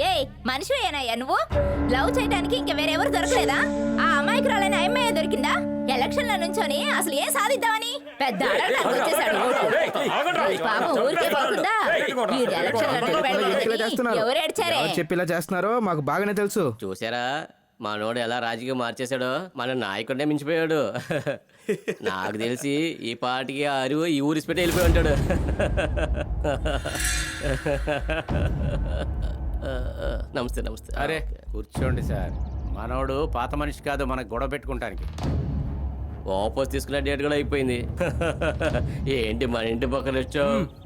ఏ మనిషివేనాయ్యా నువ్వు? లవ్ చేయడానికి ఇంకా వేరెవరు దొరకలేదా? ఆ అమాయకురాలైన అమ్మాయి దొరికిందా? ఎలక్షన్లో నుంచొని అసలు ఏం సాధిద్దామని? పెద్ద అడగడానికి వచ్చేసాడు. పాపం ఊరికే పోతుందా. ఎవరు ఏడ్చారే? ఎవరు చెప్పి ఇలా చేస్తున్నారో మాకు బాగానే తెలుసు. చూసారా? మనోడు ఎలా రాజకీయం మార్చేశాడో? మన నాయకుడే మించిపోయాడు. నాకు తెలిసి ఈ పాటికి ఆ అరువు ఈ ఊరి పెట్టి వెళ్ళిపోయి ఉంటాడు. నమస్తే నమస్తే. అరే కూర్చోండి సార్. మనోడు పాత మనిషి కాదు మనకు గొడవ పెట్టుకుంటానికి. వాపస్ తీసుకునే డేట్ కూడా అయిపోయింది. ఏంటి మన ఇంటి పక్కన వచ్చావు?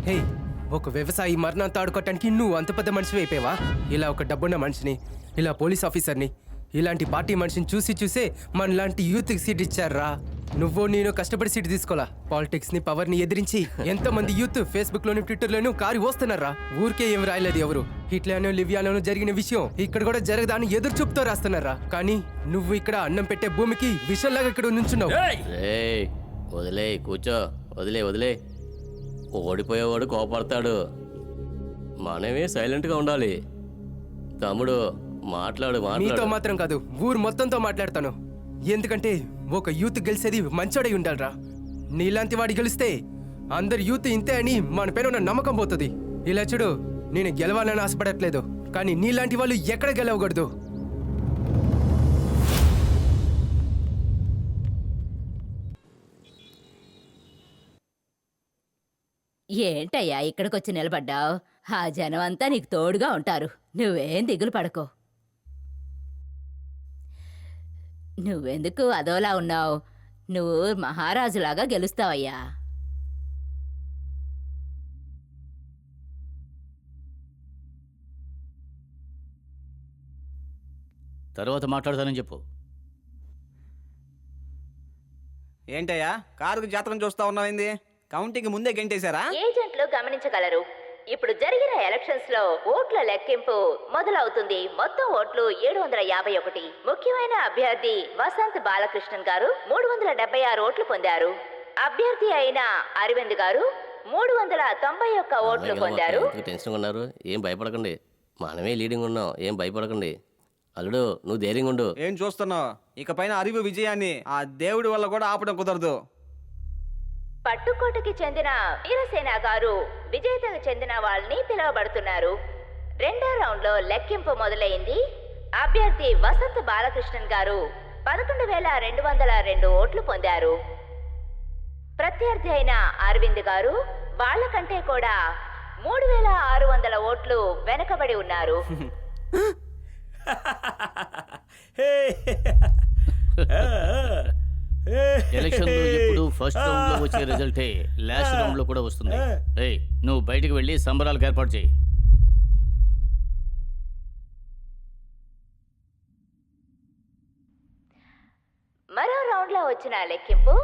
హే ఒక వ్యవసాయి మరణాంత ఆడుకోవటానికి నువ్వు అంత పెద్ద మనిషి అయిపోయావా? ఇలా ఒక డబ్బున్న మనిషిని ఇలా పోలీస్ ఆఫీసర్ని ఇలాంటి పార్టీ మనిషిని చూసి చూసే మనలాంటి యూత్కి సీట్ ఇచ్చారా? నువ్వు నేను కష్టపడి సీట్ తీసుకోలా పాలిటిక్స్ని పవర్ని ఎదిరించి ఎంతో మంది యూత్ ఫేస్బుక్ లోను ట్విట్టర్ లోను కారి వస్తున్నారా ఊరికే ఏం రాయలేదు ఎవరు? హిట్లానో లివియాలోనో జరిగిన విషయం ఇక్కడ కూడా జరగదాని ఎదురు చూపుతో రాస్తున్నారా? కానీ నువ్వు ఇక్కడ అన్నం పెట్టే భూమికి విషంలాగా ఇక్కడ నుంచున్నావు. ఏయ్! వదిలే కూర్చో వదిలే వదిలే. ఓడిపోయేవాడు కోపడతాడు. మనమే సైలెంట్గా ఉండాలి. తమ్ముడు మాట్లాడు మాట్లాడు. మాత్రం కాదు ఊరు మొత్తంతో మాట్లాడతాను. ఎందుకంటే ఒక యూత్ గెలిచేది మంచోడై ఉండాలిరా. నీలాంటి వాడి గెలిస్తే అందరు యూత్ ఇంతే అని మన పైన ఉన్న నమ్మకం పోతుంది. ఇలా చూడు నేను గెలవాలని ఆశపడట్లేదు కానీ నీలాంటి వాళ్ళు ఎక్కడ గెలవకూడదు. ఏంటయ్యా ఇక్కడికొచ్చి నిలబడ్డావు? ఆ జనం అంతా నీకు తోడుగా ఉంటారు. నువ్వేం దిగులు పడకో. నువ్వెందుకు అదోలా ఉన్నావు? నువ్వు మహారాజులాగా గెలుస్తావయ్యా. తర్వాత మాట్లాడతానని చెప్పు. ఏంటయ్యా కారుకు జాతకం చూస్తా ఉన్నావేంది? కౌంటింగ్ ముందే గెంటేశారా? ఏజెంట్లు గమనించగలరు. ఇప్పుడు జరిగిన ఎలక్షన్స్లో ఓట్ల లెక్కింపు మొదలవుతుంది. మొత్తం ఓట్లు ఏడు వందల యాభై ఒకటి. ముఖ్యమైన అభ్యర్థి వసంత్ బాలకృష్ణన్ గారు మూడు వందల డెబ్బై ఆరు ఓట్లు పొందారు. అభ్యర్థి అయిన అరవింద్ గారు మూడు వందల తొంభై ఒక్క ఓట్లు పొందారు. టెన్షన్ ఉన్నారు? ఏం భయపడకండి. మనమే లీడింగ్ ఉన్నాం. ఏం భయపడకండి. అల్లుడు నువ్వు ధైర్యంగా ఉండు. ఏం చూస్తున్నావు? ఇక పైన అరివు విజయాన్ని ఆ దేవుడి వల్ల కూడా ఆపడం కుదరదు. పట్టుకోటకి చెందిన వీరసేన గారు విజేతకు చెందిన వాళ్ళని పిలువబడుతున్నారు. రెండో రౌండ్లో లెక్కింపు మొదలైంది. అభ్యర్థి వసంత్ బాలకృష్ణన్ గారు పదకొండు వేల రెండు వందల రెండు ఓట్లు పొందారు. ప్రత్యర్థి అయిన అరవింద్ గారు వాళ్ళకంటే కూడా మూడు వేల ఆరు వందల ఓట్లు వెనకబడి ఉన్నారు. ఎలక్షన్ ఫస్ట్ రౌండ్లో వచ్చే రిజల్టే లాస్ట్ రౌండ్లో కూడా వస్తుంది. ఏయ్ నువ్వు బయటికి వెళ్ళి సంబరాలకు ఏర్పాటు చేయి. మరో రౌండ్లో వచ్చిన లెక్కింపు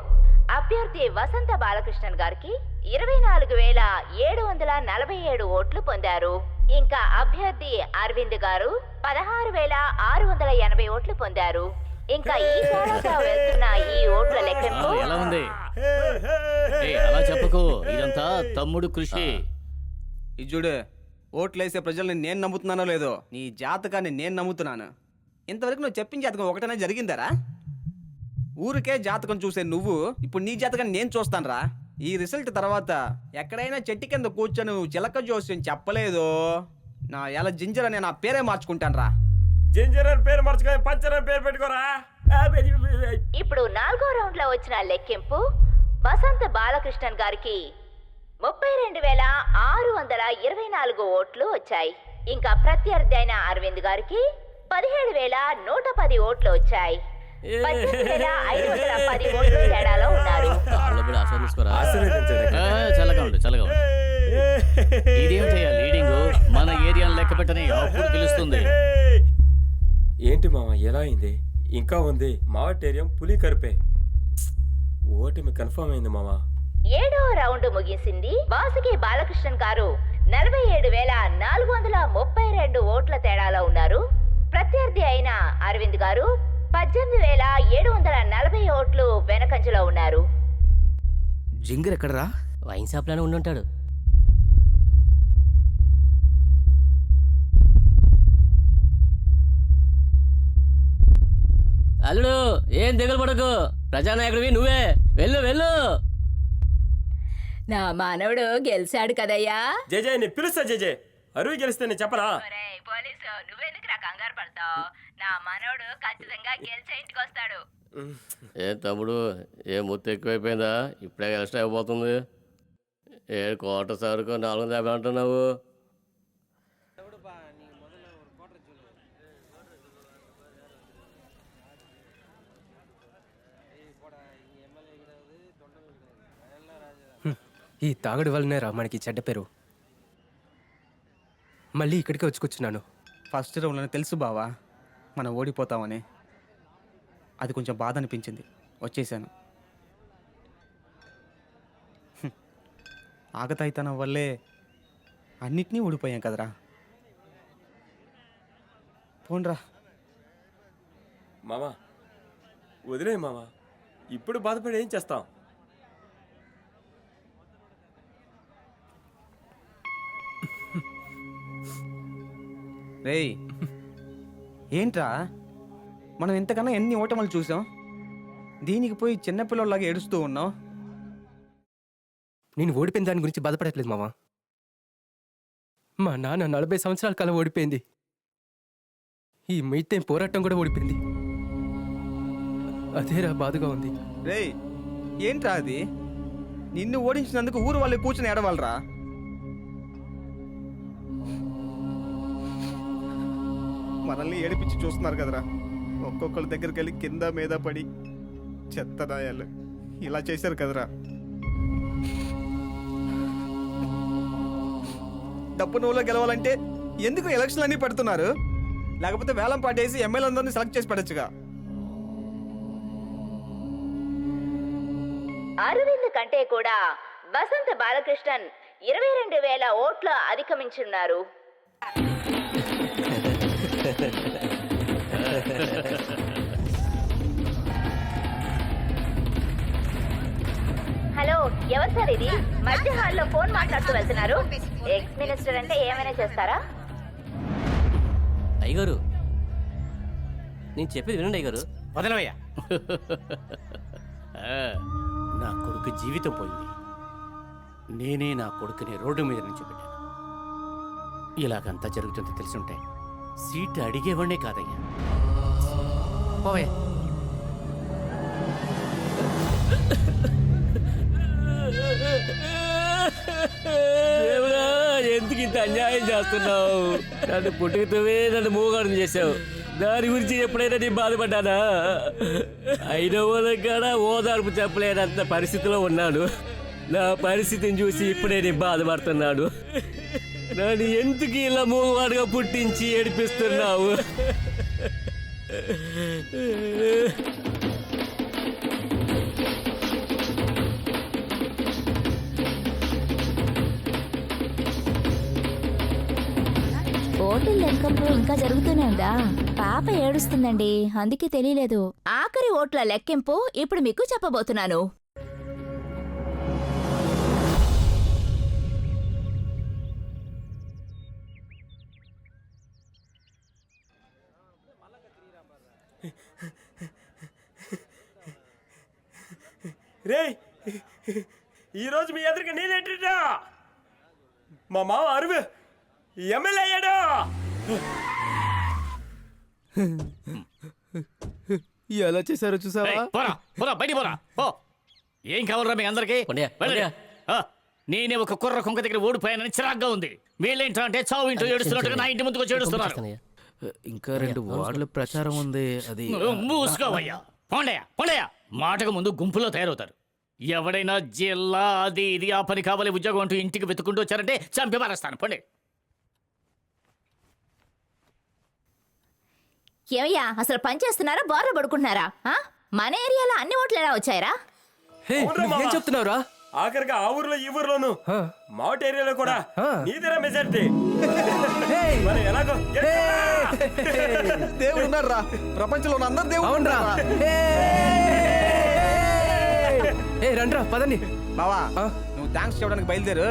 అభ్యర్థి వసంత బాలకృష్ణన్ గారికి ఇరవై నాలుగు వేల ఏడు వందల నలభై ఏడు ఓట్లు పొందారు. ఇంకా అభ్యర్థి అరవింద్ గారు పదహారు వేల ఆరు వందల ఎనభై ఓట్లు పొందారు. ఇంకా ఈ తేడాగా వెళ్తున్న ఈ ఓట్ల లెక్కింపు ఎలా ఉంది? ఏయ్ అలా చెప్పకు. ఇదంతా తమ్ముడు కృషి. ఇది చూడు. ఓట్లేసే ప్రజల్ని నేను నమ్ముతున్నానో లేదో? నీ జాతకాన్ని నేను నమ్ముతున్నాను. ఇంతవరకు నువ్వు చెప్పిన జాతకం ఒకటనే జరిగిందరా? ఊరికే జాతకం చూసే నువ్వు ఇప్పుడు నీ జాతకాన్ని నేను చూస్తానురా. ఈ రిజల్ట్ తర్వాత ఎక్కడైనా చెట్టు కింద కూర్చొని నువ్వు చిలక జోస్యం చెప్పలేదో? నా ఎలా జింజర్ అనే నా పేరే మార్చుకుంటాను రా జింజర్ అని పేరు మర్చిపోయి పంచర్ అని పేరు పెట్టుకోరా? ఇప్పుడు నాలుగో రౌండ్లో వచ్చిన లెక్కింపు వసంత బాలకృష్ణన్ గారికి ముప్పై రెండు వేల ఆరు వందల ఇరవై నాలుగు ఓట్లు వచ్చాయి. ఇంకా ప్రత్యర్థి అయిన అరవింద్ గారికి పదిహేడు వేల నూట పది ఓట్లు వచ్చాయి. పద్దెనిమిది వేల ఐదు వందల పది ఓట్లు తేడాలో ఉన్నారు. కాళ్ళు కూడా ఆస్వాదించుకోరా ఆ, చల్లగా ఉండు చల్లగా ఉండు. ఇదేమిటయ్యా లీడింగ్ మన ఏరియాను లెక్క పెట్టని అప్పుడు తెలుస్తుంది ఏంటి మామ ఎలా అయింది? ఇంకా ఉంది. మా టేరియం పులి కరిపే. ఓటమి కన్ఫర్మ్ అయింది మామ. ఏడో రౌండ్ ముగిసింది వాసుకి బాలకృష్ణన్ గారు నలభై ఏడు వేల నాలుగు వందల ముప్పై రెండు ఓట్ల తేడాలో ఉన్నారు. ప్రత్యర్థి అయిన అరవింద్ గారు పద్దెనిమిది వేల ఏడు వందల నలభై ఓట్లు వెనకంజలో ఉన్నారు. జింగర్ ఎక్కడరా? వైన్ షాప్లోనే ఉండి అల్లుడు ఏం దిగులు పడకు. ప్రజానాయకుడివి నువ్వే. వెళ్ళు వెళ్ళు. నా మానవుడు గెలిచాడు కదయ్యా. జేజే నేను పిలుస్తా జేజే అరువు గెలిస్తే నేను చెప్పరా పోలీసు నువ్వెందుకు నా కంగారు పడతావు? నా మనవడు ఖచ్చితంగా గెలిచే ఇంటికి వస్తాడు. ఏ తమ్ముడు ఏ ముత్తు ఎక్కువైపోయిందా? ఇప్పుడే ఎక్స్ట్రా అయిపోతుంది. ఏ కోట సరుకు నాలుగు వందల యాభై అంటున్నావు? ఈ తాగుడు వల్లనే రా మనకి చెడ్డ పేరు. మళ్ళీ ఇక్కడికే వచ్చి కూర్చున్నాను ఫస్ట్ రౌండ్లోనే తెలుసు బావా మనం ఓడిపోతామని. అది కొంచెం బాధ అనిపించింది. వచ్చేసాను. ఆగతాయితనం వల్లే అన్నిటినీ ఓడిపోయాం కదరా. పోన్రా. మామా వదిలే మామా. ఇప్పుడు బాధపడి ఏం చేస్తాం? రేయ్. ఏంట్రా? మనం ఇంతకన్నా ఎన్ని ఓటములు చూసాం? దీనికి పోయి చిన్నపిల్లలాగా ఏడుస్తూ ఉన్నాం నేను ఓడిపోయిన దాని గురించి బాధపడట్లేదు మావా. మా నాన్న నలభై సంవత్సరాల కాలం ఓడిపోయింది. ఈ మిగతా పోరాటం కూడా ఓడిపోయింది. అదేరా బాధగా ఉంది. రేయ్ ఏంట్రా అది? నిన్ను ఓడించినందుకు ఊరు వాళ్ళు కూర్చుని ఏడవాలరా? మనల్ని ఏడిపించి చూస్తున్నారు కదరా. ఒక్కొక్కరి దగ్గరికి వెళ్ళి కింద మీద పడి చెత్తనాయాలు ఇలా చేశారు కదరా. డబ్బు నువ్వులో గెలవాలంటే ఎందుకు ఎలక్షన్లు అన్నీ పెడుతున్నారు? లేకపోతే వేలం పాటేసి ఎమ్మెల్యే అందరినీ సెలెక్ట్ చేసి పెట్టచ్చుగా? అరవింద్ కంటే కూడా వసంత బాలకృష్ణన్ ఇరవై రెండు వేల ఓట్ల అధిగమించున్నారు. హలో ఎవరు సార్ ఇది? మధ్య హాల్లో ఫోన్ మాట్లాడుతూ వెళ్తున్నారు. ఎక్స్ మినిస్టర్ అంటే ఏమైనా చేస్తారా? అయ్యగారు నేను చెప్పేది వినండి అయ్యగారు. వదలవయ్యా. నా కొడుకు జీవితం పోయింది. నేనే నా కొడుకుని రోడ్డు మీద నుంచి పెట్టాను ఇలాగంతా జరుగుతుందో తెలుసుంటే సీట్ అడిగేవాడే కాదయ్యా. దేవుడా ఎందుకు ఇంత అన్యాయం చేస్తున్నావు? నన్ను పుట్టుకతోవే నన్ను మూగాడం చేసావు దాని గురించి ఎప్పుడైనా నేను బాధపడ్డానా? అయిన వాళ్ళకి కూడా ఓదార్పు చెప్పలేనంత పరిస్థితిలో ఉన్నాను. నా పరిస్థితిని చూసి ఇప్పుడే నేను బాధపడుతున్నాను. నన్ను ఎందుకు ఇలా మూగవాడుగా పుట్టించి ఏడిపిస్తున్నావు? ఓటింగ్ లెక్కింపు ఇంకా జరుగుతూనే ఉందా? పాప ఏడుస్తుందండి అందుకే తెలియలేదు. ఆఖరి ఓట్ల లెక్కింపు ఇప్పుడు మీకు చెప్పబోతున్నాను. రేయ్ ఈరోజు మీ ఎదురుగా నేనేంటా మా మామ అరువు. ఎమ్మెల్యే అయ్యాడు? ఎలా చేశారో చూసావా? ఏయ్, పోరా పోరా బయటికి పోరా. పో. ఏం కావాలరా మీ అందరికి. నేనే ఒక కుర్ర కుంక దగ్గర ఓడిపోయానని చిరాగ్గా ఉంది. వీళ్ళేంటో అంటే చావు ఇంటో ఏడుస్తున్నట్టుగా నా ఇంటి ముందుకు వచ్చి ఏడుస్తున్నారు. ఇంకా రెండు వార్డుల ప్రచారం ఉంది అది మూసుకోవయ్యా పోండయ్యా పోండయ్యా మాటకు ముందు గుంపులో తయారవుతారు. ఎవడైనా జిల్లా అది ఇది ఆ పని కావాలి ఉద్యోగం అంటూ ఇంటికి వెతుకుంటూ వచ్చారంటే చంపి మారేస్తాను పోండి. ఏమయ్యా అసలు పని చేస్తున్నారా బార్లో పడుకుంటున్నారా? ఆ? మన ఏరియాలో అన్ని ఓట్లు ఎలా వచ్చాయరా? హే నువ్వేం చెప్తున్నావురా? ఆఖరికి ఆ ఊర్లో ఈ ఊర్లోను. ఆ. మావట్ ఏరియాలో కూడా ఆ. నీదేనా మెజారిటీ. ఏయ్! మరి ఎలాగో దేవుడు ఉన్నారా ప్రపంచంలో ఉన్న అందరు దేవుడు అవునరా. ఉన్నారా? ఏ రండ్రా పదండి. బావా? నువ్వు థ్యాంక్స్ చెప్పడానికి బయలుదేరు.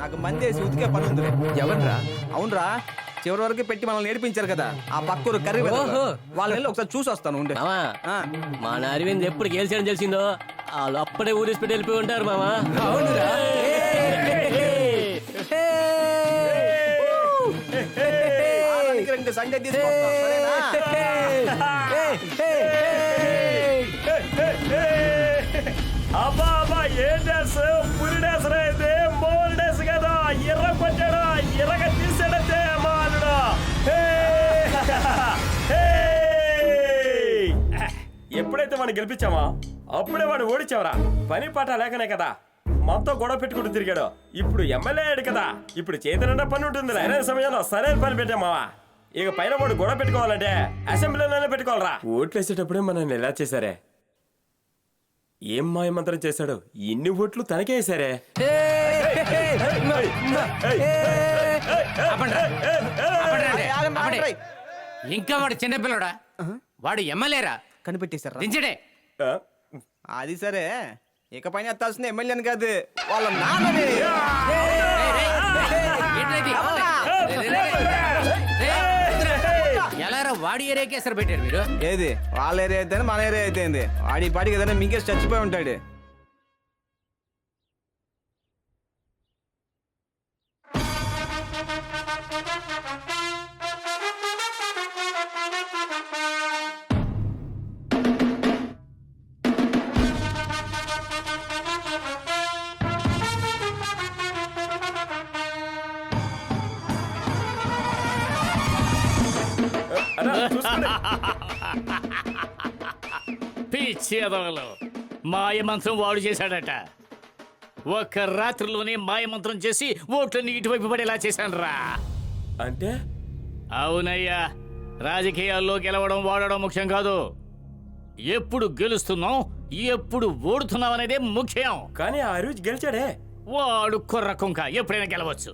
నాకు మంది వేసి ఉతికే పని ఉంది. ఎవర్రా? అవునరా చివరి వరకు పెట్టి మనల్ని నేర్పించారు కదా. ఆ పక్కూరు కర్రీ వెళ్ళి ఒకసారి చూసి వస్తాను ఉండే. మా అరవింద్ ఎప్పుడు గెలిచాడని తెలిసిందో? వాళ్ళు అప్పుడే ఊరేసి పెట్టి వెళ్ళిపోయి ఉంటారు మామా అవునురా. సండే తీసుకొస్తాం అబ్బా అబ్బా ఏం డాన్స్ పులి అయితే మోల్ డాన్స్ కదా. ఎర్ర కొట్టాడా ఎర్రగ తీసాడంతే మాలుడు. ఎప్పుడైతే వాడిని గెలిపించామా అప్పుడే వాడు ఓడిచావరా పని పాట లేకనే కదా. మొత్తం గొడవ పెట్టుకుంటూ తిరిగాడు. ఇప్పుడు ఎమ్మెల్యే అయ్యాడు కదా. ఇప్పుడు చేతనంటే పని ఉంటుంది సరైన సమయంలో సరైన పని పెట్టామావా ఇక పైన వాడు గొడవ పెట్టుకోవాలంటే అసెంబ్లీలోనే పెట్టుకోవాలరా. ఓట్లు వేసేటప్పుడే మనల్ని ఎలా చేశారే? ఏం మాయమంత్రం చేశాడు? ఇన్ని ఓట్లు తనకే వేశారే. ఇంకా వాడు చిన్నపిల్లడా? వాడు ఎమ్మెల్యేరా? కనిపెట్టేశారా? దించడే. ఆ? అది సరే. ఇకపైన ఎత్తాల్సిన ఎమ్మెల్యేని కాదు వాళ్ళ నాన్నని. వాడి ఏరియాకి ఎసరు పెట్టారు మీరు? ఏది? వాళ్ళ ఏరియా అయితే మన ఏరియా అయితే ఏంది? వాడి పాటికి ఏదైనా మింకేసి చచ్చిపోయి ఉంటాడు. అన్నా, చూసుకోండి. పిచ్చి ఎదవలు మాయమంత్రం వాడు చేశాడట. ఒక్క రాత్రిలోనే మాయమంత్రం చేసి ఓట్లన్నీ ఇటువైపు పడేలా చేశాను రా అంటే? అవునయ్యా రాజకీయాల్లో గెలవడం వాడడం ముఖ్యం కాదు. ఎప్పుడు గెలుస్తున్నాం ఎప్పుడు ఓడుతున్నాం అనేదే ముఖ్యం. కానీ ఆ రోజు గెలిచాడే. వాడు కుర్ర కుంక ఎప్పుడైనా గెలవచ్చు.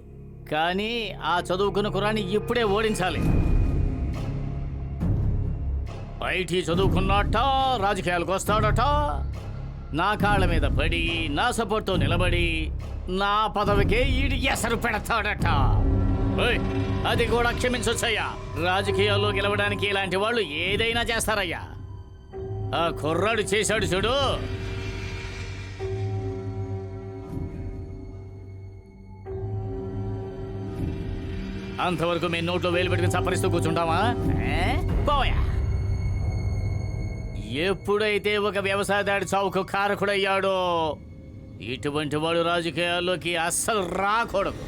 కానీ ఆ చదువుకున్న కుర్రాన్ని ఇప్పుడే ఓడించాలి. ఐటీ చదువుకున్నట్ట రాజకీయాలకు వస్తాడట. నా కాళ్ళ మీద పడి నా సపోర్ట్తో నిలబడి నా పదవికే ఈడి ఎసరు పెడతాడట. ఓయ్, అది కూడా క్షమించొచ్చయ్యా రాజకీయాల్లో గెలవడానికి ఇలాంటి వాళ్ళు ఏదైనా చేస్తారయ్యా. ఆ కుర్రాడు చేశాడు చూడు. అంతవరకు మేము నోట్లో వేలు పెట్టుకుని సపరిస్తూ కూర్చుంటామా ఏ? పోయా. ఎప్పుడైతే ఒక వ్యవసాయదాడి చావుకు కారకుడయ్యాడో ఇటువంటి వాడు రాజకీయాల్లోకి అస్సలు రాకూడదు.